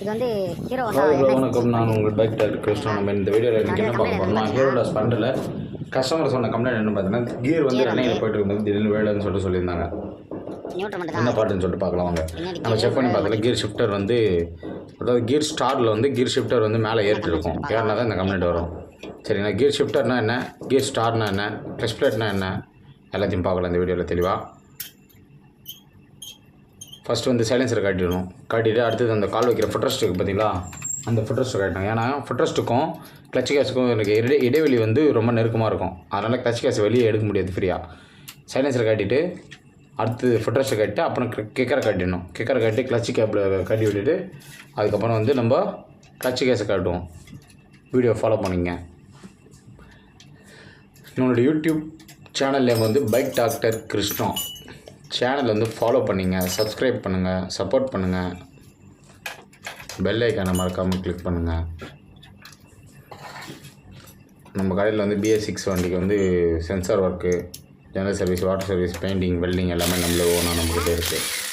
இது வந்து ஹீரோ வணக்கம். நான் உங்கள் பைக் டாக்டர் கிருஷ்ணன் நம்ம இந்த வீடியோவில் எனக்கு என்ன பார்க்க போறோம்னா ஹீரோட ஸ்பண்டில் கஸ்டமர் சொன்ன கம்ப்ளைண்ட் என்ன பார்த்தீங்கன்னா கியர் வந்து எண்ணெயில் போயிட்டு இருக்கும்போது திடீர்னு வேலைன்னு சொல்லிட்டு சொல்லியிருந்தாங்க. என்ன பாட்டுன்னு சொல்லிட்டு பார்க்கலாம் வாங்க. நம்ம செக் பண்ணி பார்த்தல கியர் ஷிஃப்டர் வந்து அதாவது கியர் ஸ்டாரில் வந்து கியர் ஷிஃப்டர் வந்து மேலே ஏறிட்டு இருக்கும். ஏறினா தான் இந்த கம்ப்ளைண்ட் வரும். சரிங்களா? கியர் ஷிஃப்டர்னா என்ன? கியர் ஸ்டார்னா என்ன? க்ளச் பிளேட்னா என்ன? எல்லாத்தையும் பார்க்கலாம் இந்த வீடியோவில் தெளிவாக ஃபஸ்ட்டு வந்து சைலன்சரை காட்டிடணும். காட்டிட்டு அடுத்தது அந்த கால் வைக்கிற ஃபுட்ரஸ்ட் இருக்குது பார்த்தீங்களா அந்த ஃபுட்ரஸ்ட் காட்டணும் ஏன்னா ஃபுட்ரஸ்ட்டுக்கும் கிளச் கேஸுக்கும் எனக்கு இடை இடைவெளி வந்து ரொம்ப நெருக்கமாக இருக்கும். அதனால் கிளச் கேஸ் வெளியே எடுக்க முடியாது ஃப்ரீயாக சைலன்சரை காட்டிட்டு அடுத்து ஃபுட்ரஸ்ட்டை கட்டிட்டு அப்புறம் கிக்கரை கட்டிடணும். கிக்கரை கட்டி கிளச் கேப்பில் கட்டி விட்டுட்டு அதுக்கப்புறம் வந்து நம்ம கிளச் கேஸை காட்டுவோம். வீடியோ ஃபாலோ பண்ணிங்க என்னோட யூடியூப் சேனல் நேம் வந்து பைக் டாக்டர் கிருஷ்ணா. சேனல் வந்து ஃபாலோ பண்ணிங்க சப்ஸ்கிரைப் பண்ணுங்கள் சப்போர்ட் பண்ணுங்கள் பெல் ஐக்கானை மறக்காமல் கிளிக் பண்ணுங்கள் நம்ம கடையில் வந்து பிஎஸ் சிக்ஸ் வண்டிக்கு வந்து sensor work general service water service painting welding எல்லாமே நம்மளே ஓனாக நம்மக்கிட்ட இருக்குது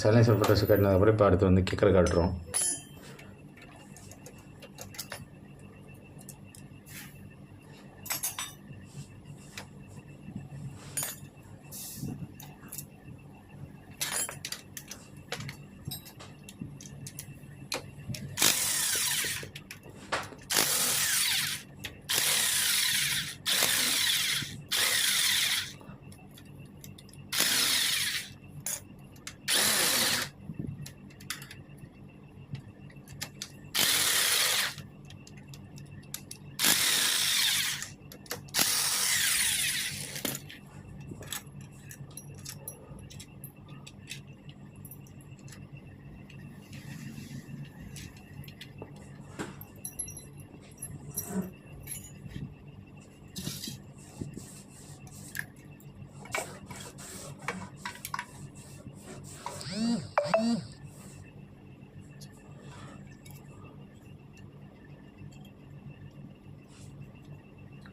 சைலன்சர் ஃபோட்டோஸ் காட்டினதுக்கப்புறம் இப்போ அடுத்து வந்து கிக்கரை காட்டுறோம்.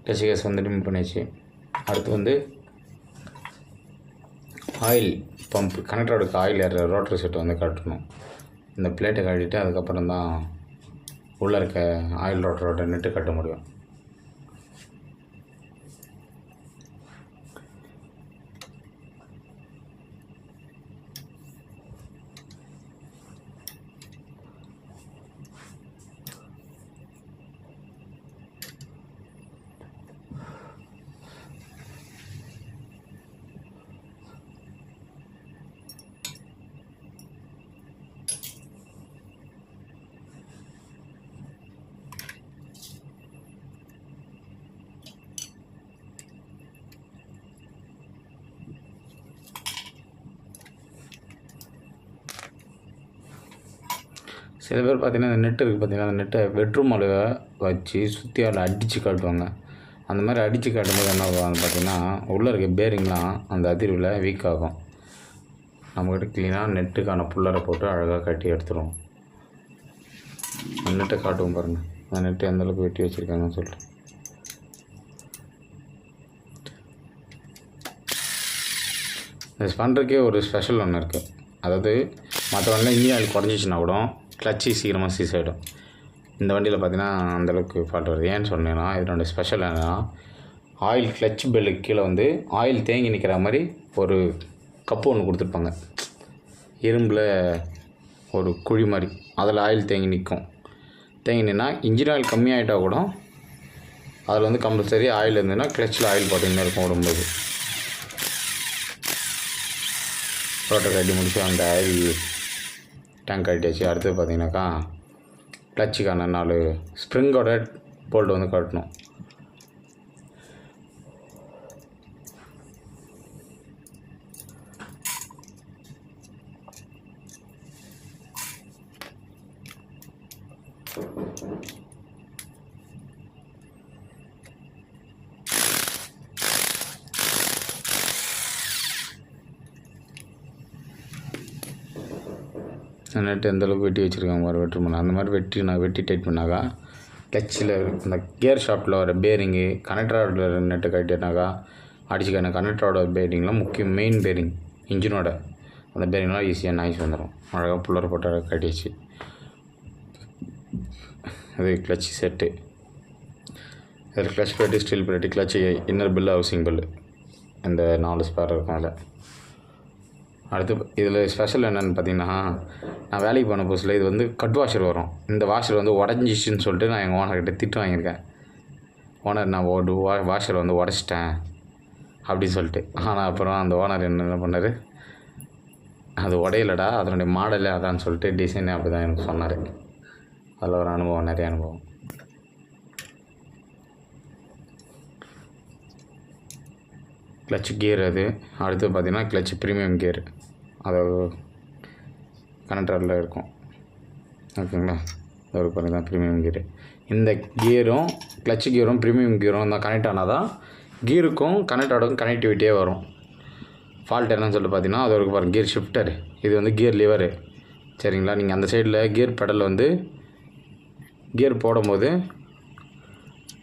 டச்சு வந்து ரிமூவ் பண்ணியாச்சு. அடுத்து வந்து ஆயில் பம்ப் கனெக்டரோட ஆயில் ஏற ரோட்டரி செட்டு வந்து கட்டணும் இந்த பிளேட்டை காட்டிட்டு அதுக்கப்புறம் தான் உள்ளே இருக்க ஆயில் ரோட்டரோட நெட்டு கட்ட முடியும். சில பேர் பார்த்தீங்கன்னா அந்த நெட்டு இருக்குது பார்த்தீங்கன்னா அந்த நெட்டை பெட்ரூம் அளவை வச்சு சுற்றி அதில் அடித்து காட்டுவாங்க. அந்த மாதிரி அடித்து காட்டும்போது என்ன ஆகுவாங்க பார்த்தீங்கன்னா உள்ளே இருக்க பேரிங்லாம் அந்த அதிர்வில் வீக் ஆகும். நம்மக்கிட்ட க்ளீனாக நெட்டுக்கான புல்லரை போட்டு அழகாக கட்டி எடுத்துருவோம் அந்த நெட்டை காட்டுவோம் பாருங்கள் அந்த நெட்டு எந்தளவுக்கு வெட்டி வச்சுருக்காங்கன்னு சொல்லிட்டு. இந்த ஸ்பண்டருக்கே ஒரு ஸ்பெஷல் ஒன்று இருக்குது அதாவது மற்ற வண்டியில் இன்ஜின் ஆயில் குறைஞ்சிச்சின்னா கூட கிளச்சி சீக்கிரமாக சீஸ் ஆகிடும் இந்த வண்டியில் பார்த்தீங்கன்னா அந்தளவுக்கு ஃபால்ட் வருது. ஏன்னு சொன்னேன்னா இதனோட ஸ்பெஷல் என்னென்னா ஆயில் கிளச் பெல்லுக்கு கீழே வந்து ஆயில் தேங்கி நிற்கிற மாதிரி ஒரு கப்பு ஒன்று கொடுத்துருப்பாங்க. இரும்பில் ஒரு குழி மாதிரி. அதில் ஆயில் தேங்கி நிற்கும் தேங்கி நின்னா இன்ஜின் ஆயில் கம்மியாகிட்டால் கூட அதில் வந்து கம்பல்சரி ஆயில் இருந்ததுன்னா கிளச்சில் ஆயில் பார்த்தீங்கன்னா இருக்கும் விடும்போது ரோட்டை கட்டி முடிச்சு அந்த ஆயில் டேங்க் கட்டியாச்சு அடுத்து பார்த்தீங்கன்னாக்கா கிளச்சுக்கான நாலு ஸ்ப்ரிங்கோட போல்ட் வந்து கட்டணும் Thank you. நட்டு எந்தளவுக்கு வெட்டி வச்சுருக்காங்க பாரு வெட்டு பண்ண அந்த மாதிரி வெட்டி நான் வெட்டி டைட் பண்ணாக்கா கிளச்சில் அந்த கியர் ஷாப்பில் வர பேரிங்கு கனெக்டரோட நெட்டு கட்டினாக்கா அடிச்சுக்கான கனெக்டரோட பேரிங்லாம் முக்கியம் மெயின் பேரிங் இன்ஜினோட அந்த பேரிங்லாம் ஈஸியாக நாய்ஸ் வந்துடும் அழகாக புல்லர் போட்டு கட்டிடுச்சு அது கிளச் செட்டு இதில் clutch plate steel plate clutch inner bill housing பில்லு இந்த நாலு ஸ்பேர் இருக்கும் அதில். அடுத்து இதில் ஸ்பெஷல் என்னென்னு பார்த்தீங்கன்னா நான் வேலைக்கு போன புதுசில் இது வந்து கட் வாஷர் வரும். இந்த வாஷர் வந்து உடஞ்சிச்சின்னு சொல்லிட்டு நான் எங்கள் ஓனர்கிட்ட திட்டு வாங்கியிருக்கேன். ஓனர் நான் ஓடு வா வாஷர் வந்து உடச்சிட்டேன் அப்படின்னு சொல்லிட்டு. ஆனால் அப்புறம் அந்த ஓனர் என்ன பண்ணார்? அது உடையலடா அதனுடைய மாடலே அதான்னு சொல்லிட்டு டிசைனே அப்படி தான் எனக்கு சொன்னார். அதில் ஒரு அனுபவம் நிறைய அனுபவம். கிளச் கியர் அது. அடுத்து பார்த்தீங்கன்னா கிளச் ப்ரீமியம் கியர் அதாவது கனெக்டரில் இருக்கும். ஓகேங்களா? அது ஒரு பாருங்க தான் ப்ரீமியம் கியரு இந்த கியரும் கிளச் கியரும் ப்ரீமியம் கியரும் தான் கனெக்ட் ஆனால் தான் கியருக்கும் கனெக்டோடும் கனெக்டிவிட்டியே வரும். ஃபால்ட் என்னன்னு சொல்லிட்டு பார்த்தீங்கன்னா அது ஒரு பாருங்க கியர் ஷிஃப்டர் இது வந்து கியர் லிவரு சரிங்களா? நீங்கள் அந்த சைடில் கியர் பெடல் வந்து கியர் போடும்போது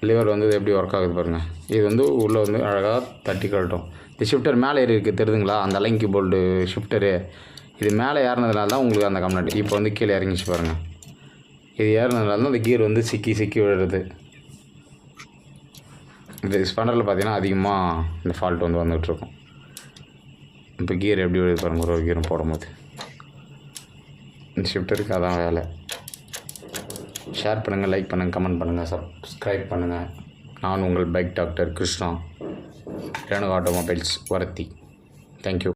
லிவர் வந்து எப்படி ஒர்க் ஆகுது பாருங்கள் இது வந்து உள்ளே வந்து அழகாக தட்டி கழட்டும். இந்த ஷிஃப்டர் மேலே ஏறி இருக்குது தெரியுதுங்களா அந்த அலைங்கி போல்டு ஷிஃப்டரு இது மேலே ஏறினதுனால தான் உங்களுக்கு அந்த கம்ப்ளைண்ட் இப்போ வந்து கீழே இறங்கிச்சு பாருங்கள் இது ஏறினதுனால தான் அந்த கியர் வந்து சிக்கி சிக்கி விழுறது. இந்த ஸ்பண்டரில் பார்த்தீங்கன்னா அதிகமாக இந்த ஃபால்ட் வந்து வந்துகிட்ருக்கும். இப்போ கியர் எப்படி விழுது பாருங்கள் ஒரு ஒரு கியரும் போடும்போது. இந்த ஷிஃப்டருக்கு அதான் வேலை. ஷேர் பண்ணுங்கள் லைக் பண்ணுங்கள் கமெண்ட் பண்ணுங்கள் சப்ஸ்கிரைப் பண்ணுங்கள் நான் உங்கள் bike doctor Krishna. Renuka automobiles வரத்தி. Thank you